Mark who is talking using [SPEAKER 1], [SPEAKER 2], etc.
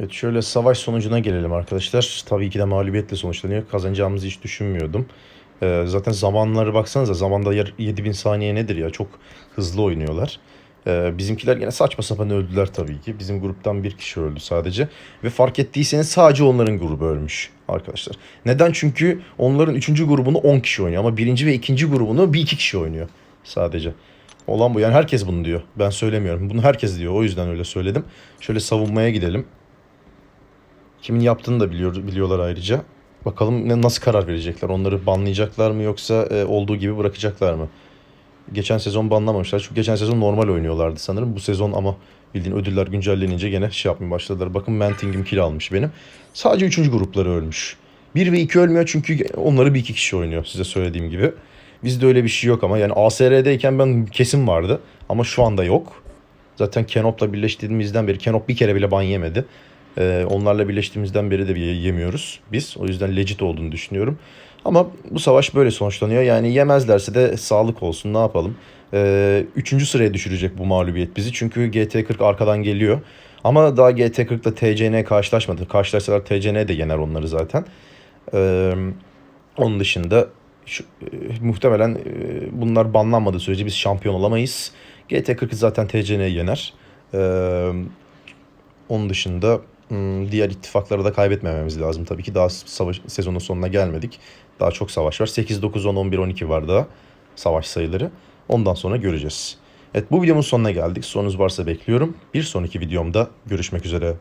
[SPEAKER 1] Evet şöyle savaş sonucuna gelelim arkadaşlar. Tabii ki de mağlubiyetle sonuçlanıyor. Kazanacağımızı hiç düşünmüyordum. Ee, zaten zamanları baksanıza zamanda yer- 7000 saniye nedir ya çok hızlı oynuyorlar. Ee, bizimkiler yine saçma sapan öldüler tabii ki. Bizim gruptan bir kişi öldü sadece. Ve fark ettiyseniz sadece onların grubu ölmüş arkadaşlar. Neden? Çünkü onların 3. grubunu 10 kişi oynuyor ama birinci ve ikinci grubunu bir iki kişi oynuyor sadece. Olan bu yani herkes bunu diyor. Ben söylemiyorum. Bunu herkes diyor. O yüzden öyle söyledim. Şöyle savunmaya gidelim. Kimin yaptığını da biliyor, biliyorlar ayrıca. Bakalım ne, nasıl karar verecekler. Onları banlayacaklar mı yoksa e, olduğu gibi bırakacaklar mı? Geçen sezon banlamamışlar. Çünkü geçen sezon normal oynuyorlardı sanırım. Bu sezon ama bildiğin ödüller güncellenince gene şey yapmaya başladılar. Bakın Manting'im kill almış benim. Sadece 3. grupları ölmüş. 1 ve 2 ölmüyor çünkü onları bir iki kişi oynuyor size söylediğim gibi. Bizde öyle bir şey yok ama yani ASR'deyken ben kesin vardı ama şu anda yok. Zaten Kenop'la birleştiğimizden beri Kenop bir kere bile ban yemedi. Ee, onlarla birleştiğimizden beri de yemiyoruz biz. O yüzden legit olduğunu düşünüyorum. Ama bu savaş böyle sonuçlanıyor. Yani yemezlerse de sağlık olsun ne yapalım. Ee, üçüncü sıraya düşürecek bu mağlubiyet bizi. Çünkü GT40 arkadan geliyor. Ama daha GT40 ile TCN karşılaşmadı. Karşılaşsalar TCN de yener onları zaten. Ee, onun dışında şu, e, muhtemelen e, bunlar banlanmadığı sürece biz şampiyon olamayız. GT40 zaten TCN'yi yener. Ee, onun dışında diğer ittifakları da kaybetmememiz lazım. Tabii ki daha savaş sezonun sonuna gelmedik. Daha çok savaş var. 8, 9, 10, 11, 12 var daha savaş sayıları. Ondan sonra göreceğiz. Evet bu videomun sonuna geldik. Sorunuz varsa bekliyorum. Bir sonraki videomda görüşmek üzere.